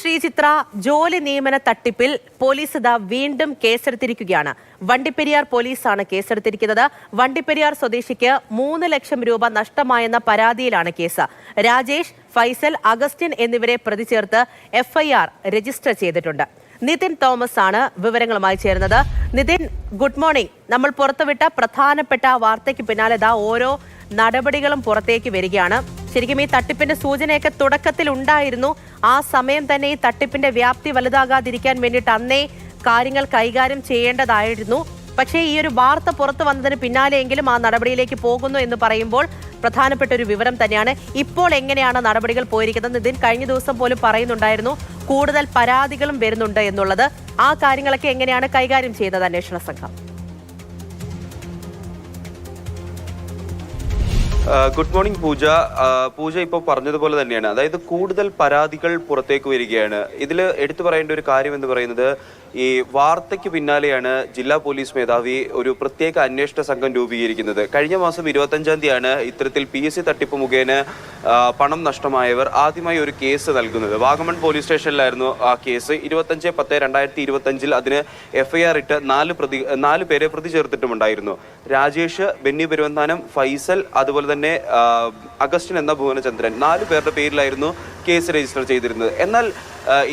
ശ്രീചിത്ര ജോലി നിയമന തട്ടിപ്പിൽ പോലീസ് ഇതാ വീണ്ടും കേസെടുത്തിരിക്കുകയാണ്. വണ്ടിപ്പെരിയാർ പോലീസാണ് കേസെടുത്തിരിക്കുന്നത്. വണ്ടിപ്പെരിയാർ സ്വദേശിക്ക് മൂന്ന് ലക്ഷം രൂപ നഷ്ടമായെന്ന പരാതിയിലാണ് കേസ്. രാജേഷ് ഫൈസൽ അഗസ്റ്റിൻ എന്നിവരെ പ്രതി ചേർത്ത് എഫ്ഐആർ രജിസ്റ്റർ ചെയ്തിട്ടുണ്ട്. നിതിൻ തോമസ് ആണ് വിവരങ്ങളുമായി ചേരുന്നത്. Nithin good morning. നമ്മൾ പുറത്തുവിട്ട പ്രധാനപ്പെട്ട വാർത്തയ്ക്ക് പിന്നാലെ ഇതാ ഓരോ നടപടികളും പുറത്തേക്ക് വരികയാണ്. ശരിക്കും ഈ തട്ടിപ്പിന്റെ സൂചനയൊക്കെ തുടക്കത്തിൽ ഉണ്ടായിരുന്നു. ആ സമയം തന്നെ ഈ തട്ടിപ്പിന്റെ വ്യാപ്തി വലുതാകാതിരിക്കാൻ വേണ്ടിയിട്ട് അന്നേ കാര്യങ്ങൾ കൈകാര്യം ചെയ്യേണ്ടതായിരുന്നു. പക്ഷേ ഈ ഒരു വാർത്ത പുറത്തു വന്നതിന് പിന്നാലെയെങ്കിലും ആ നടപടിയിലേക്ക് പോകുന്നു എന്ന് പറയുമ്പോൾ പ്രധാനപ്പെട്ട ഒരു വിവരം തന്നെയാണ്. ഇപ്പോൾ എങ്ങനെയാണ് നടപടികൾ പോയിരിക്കുന്നത്? നിതിൻ കഴിഞ്ഞ ദിവസം പോലും പറയുന്നുണ്ടായിരുന്നു കൂടുതൽ പരാതികളും വരുന്നുണ്ട് എന്നുള്ളത്. ആ കാര്യങ്ങളൊക്കെ എങ്ങനെയാണ് കൈകാര്യം ചെയ്തത് അന്വേഷണ സംഘം? ഗുഡ് മോർണിംഗ് പൂജ. പൂജ ഇപ്പോൾ പറഞ്ഞതുപോലെ തന്നെയാണ്. അതായത് കൂടുതൽ പരാതികൾ പുറത്തേക്ക് വരികയാണ്. ഇതിൽ എടുത്തു പറയേണ്ട ഒരു കാര്യം എന്ന് പറയുന്നത് ഈ വാർത്തയ്ക്ക് പിന്നാലെയാണ് ജില്ലാ പോലീസ് മേധാവി ഒരു പ്രത്യേക അന്വേഷണ സംഘം രൂപീകരിക്കുന്നത്. കഴിഞ്ഞ മാസം ഇരുപത്തഞ്ചാം തീയതിയാണ് ഇത്തരത്തിൽ പി എസ് സി തട്ടിപ്പ് മുഖേന പണം നഷ്ടമായവർ ആദ്യമായി ഒരു കേസ് നൽകുന്നത്. വാഗമൺ പോലീസ് സ്റ്റേഷനിലായിരുന്നു ആ കേസ്. ഇരുപത്തഞ്ച് പത്ത് രണ്ടായിരത്തി ഇരുപത്തഞ്ചിൽ അതിന് എഫ്ഐആർ ഇട്ട് നാല് പ്രതി നാല് പേരെ പ്രതി ചേർത്തിട്ടുമുണ്ടായിരുന്നു. രാജേഷ് ബെന്നി പെരുവന്താനം ഫൈസൽ അതുപോലെ തന്നെ അഗസ്റ്റിൻ എന്ന ഭുവനചന്ദ്രൻ നാല് പേരുടെ പേരിലായിരുന്നു കേസ് രജിസ്റ്റർ ചെയ്തിരുന്നത്. എന്നാൽ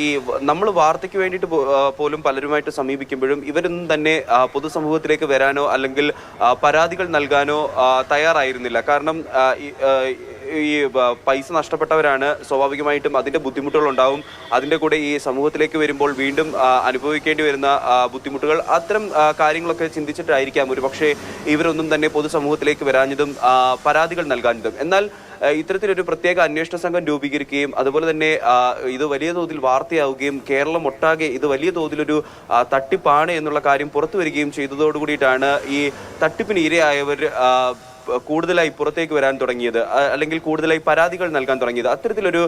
ഈ നമ്മൾ വാർത്തയ്ക്ക് വേണ്ടിയിട്ട് പോലും പലരുമായിട്ട് സമീപിക്കുമ്പോഴും ഇവരൊന്നും തന്നെ പൊതുസമൂഹത്തിലേക്ക് വരാനോ അല്ലെങ്കിൽ പരാതികൾ നൽകാനോ തയ്യാറായിരുന്നില്ല. കാരണം ഈ, പൈസ നഷ്ടപ്പെട്ടവരാണ് സ്വാഭാവികമായിട്ടും അതിന്റെ ബുദ്ധിമുട്ടുകൾ ഉണ്ടാവും അതിന്റെ കൂടെ ഈ സമൂഹത്തിലേക്ക് വരുമ്പോൾ വീണ്ടും അനുഭവിക്കേണ്ടി വരുന്ന ബുദ്ധിമുട്ടുകൾ അത്തരം കാര്യങ്ങളൊക്കെ ചിന്തിച്ചിട്ടായിരിക്കാം. ഒരു പക്ഷേ ഇവരൊന്നും തന്നെ പൊതുസമൂഹത്തിലേക്ക് വരാഞ്ഞതും പരാതികൾ നൽകാഞ്ഞതും. എന്നാൽ ഇത്തരത്തിലൊരു പ്രത്യേക അന്വേഷണ സംഘം രൂപീകരിക്കുകയും അതുപോലെ തന്നെ ഇത് വലിയ തോതിൽ വാർത്തയാവുകയും കേരളം ഒട്ടാകെ ഇത് വലിയ തോതിലൊരു തട്ടിപ്പാണ് എന്നുള്ള കാര്യം പുറത്തു വരികയും ചെയ്തതോടുകൂടിയിട്ടാണ് ഈ തട്ടിപ്പിന് ഇരയായവർ കൂടുതലായി പുറത്തേക്ക് വരാൻ തുടങ്ങിയത് അല്ലെങ്കിൽ കൂടുതലായി പരാതികൾ നൽകാൻ തുടങ്ങിയത്. അത്തരത്തിലൊരു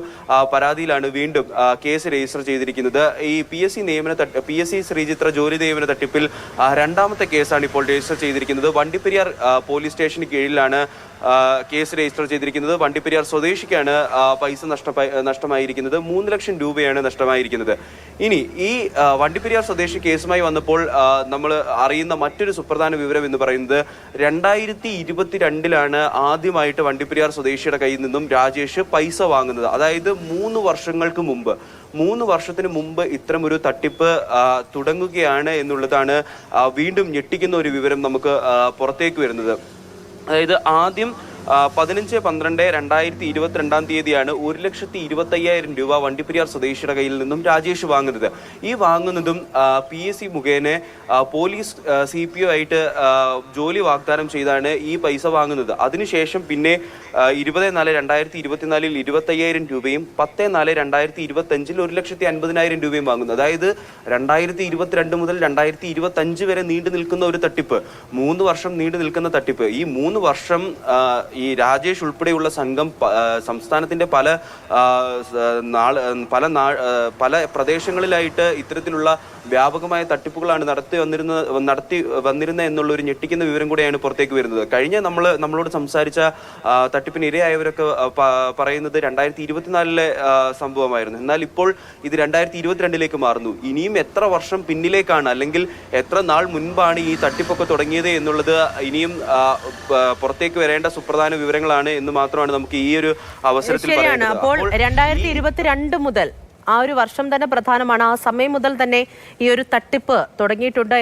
പരാതിയിലാണ് വീണ്ടും കേസ് രജിസ്റ്റർ ചെയ്തിരിക്കുന്നത്. ഈ പി എസ് സി നിയമന പി എസ് സി ശ്രീചിത്ര ജോലി നിയമന തട്ടിപ്പിൽ രണ്ടാമത്തെ കേസാണ് ഇപ്പോൾ രജിസ്റ്റർ ചെയ്തിരിക്കുന്നത്. വണ്ടിപ്പെരിയാർ പോലീസ് സ്റ്റേഷന് കീഴിലാണ് കേസ് രജിസ്റ്റർ ചെയ്തിരിക്കുന്നത് വണ്ടിപ്പെരിയാർ സ്വദേശിക്കാണ്. പൈസ നഷ്ട നഷ്ടമായിരിക്കുന്നത്. മൂന്ന് ലക്ഷം രൂപയാണ് നഷ്ടമായിരിക്കുന്നത്. ഇനി ഈ വണ്ടിപ്പെരിയാർ സ്വദേശി കേസുമായി വന്നപ്പോൾ നമ്മൾ അറിയുന്ന മറ്റൊരു സുപ്രധാന വിവരം എന്ന് പറയുന്നത് രണ്ടായിരത്തി ഇരുപത്തിരണ്ടിലാണ് ആദ്യമായിട്ട് വണ്ടിപ്പെരിയാർ സ്വദേശിയുടെ കയ്യിൽ നിന്നും രാജേഷ് പൈസ വാങ്ങുന്നത്. അതായത് മൂന്ന് വർഷങ്ങൾക്ക് മുമ്പ്. മൂന്ന് വർഷത്തിന് മുമ്പ് ഇത്തരം ഒരു തട്ടിപ്പ് തുടങ്ങുകയാണ് എന്നുള്ളതാണ് വീണ്ടും ഞെട്ടിക്കുന്ന ഒരു വിവരം നമുക്ക് പുറത്തേക്ക് വരുന്നത്. അതായത് ആദ്യം പതിനഞ്ച് പന്ത്രണ്ട് രണ്ടായിരത്തി ഇരുപത്തിരണ്ടാം തീയതിയാണ് ഒരു ലക്ഷത്തി ഇരുപത്തി അയ്യായിരം രൂപ വണ്ടിപ്പെരിയാർ സ്വദേശിയുടെ കയ്യിൽ നിന്നും രാജേഷ് വാങ്ങുന്നത്. ഈ വാങ്ങുന്നതും പി എസ് സി മുഖേന പോലീസ് സി പി ഒ ആയിട്ട് ജോലി വാഗ്ദാനം ചെയ്താണ് ഈ പൈസ വാങ്ങുന്നത്. അതിനുശേഷം പിന്നെ ഇരുപത് നാല് രണ്ടായിരത്തി ഇരുപത്തിനാലിൽ ഇരുപത്തി അയ്യായിരം രൂപയും പത്ത് നാല് രണ്ടായിരത്തി ഇരുപത്തി അഞ്ചിൽ ഒരു ലക്ഷത്തി അൻപതിനായിരം രൂപയും വാങ്ങുന്നു. അതായത് രണ്ടായിരത്തി ഇരുപത്തിരണ്ട് മുതൽ രണ്ടായിരത്തി ഇരുപത്തി അഞ്ച് വരെ നീണ്ടു നിൽക്കുന്ന ഒരു തട്ടിപ്പ് മൂന്ന് വർഷം നീണ്ടു നിൽക്കുന്ന തട്ടിപ്പ്. ഈ മൂന്ന് വർഷം ഈ രാജേഷ് ഉൾപ്പെടെയുള്ള സംഘം സംസ്ഥാനത്തിന്റെ പല പല പല പ്രദേശങ്ങളിലായിട്ട് ഇത്തരത്തിലുള്ള വ്യാപകമായ തട്ടിപ്പുകളാണ് നടത്തി വന്നിരുന്ന നടത്തി വന്നിരുന്നത് എന്നുള്ള ഒരു ഞെട്ടിക്കുന്ന വിവരം കൂടെയാണ് പുറത്തേക്ക് വരുന്നത്. കഴിഞ്ഞ നമ്മൾ നമ്മളോട് സംസാരിച്ച തട്ടിപ്പിന് ഇരയായവരൊക്കെ പറയുന്നത് രണ്ടായിരത്തി ഇരുപത്തിനാലിലെ സംഭവമായിരുന്നു. എന്നാൽ ഇപ്പോൾ ഇത് രണ്ടായിരത്തി ഇരുപത്തിരണ്ടിലേക്ക് മാറുന്നു. ഇനിയും എത്ര വർഷം പിന്നിലേക്കാണ് അല്ലെങ്കിൽ എത്ര നാൾ മുൻപാണ് ഈ തട്ടിപ്പൊക്കെ തുടങ്ങിയത് എന്നുള്ളത് ഇനിയും പുറത്തേക്ക് വരേണ്ട സുപ്രധാന വിവരങ്ങളാണ് എന്ന് മാത്രമാണ് നമുക്ക് ഈ ഒരു അവസരത്തിൽ ശരിയാണ്. അപ്പോൾ രണ്ടായിരത്തി ഇരുപത്തിരണ്ട് മുതൽ ആ ഒരു വർഷം തന്നെ പ്രധാനമാണ്. ആ സമയം മുതൽ തന്നെ ഈ ഒരു തട്ടിപ്പ് തുടങ്ങിയിട്ടുണ്ട്.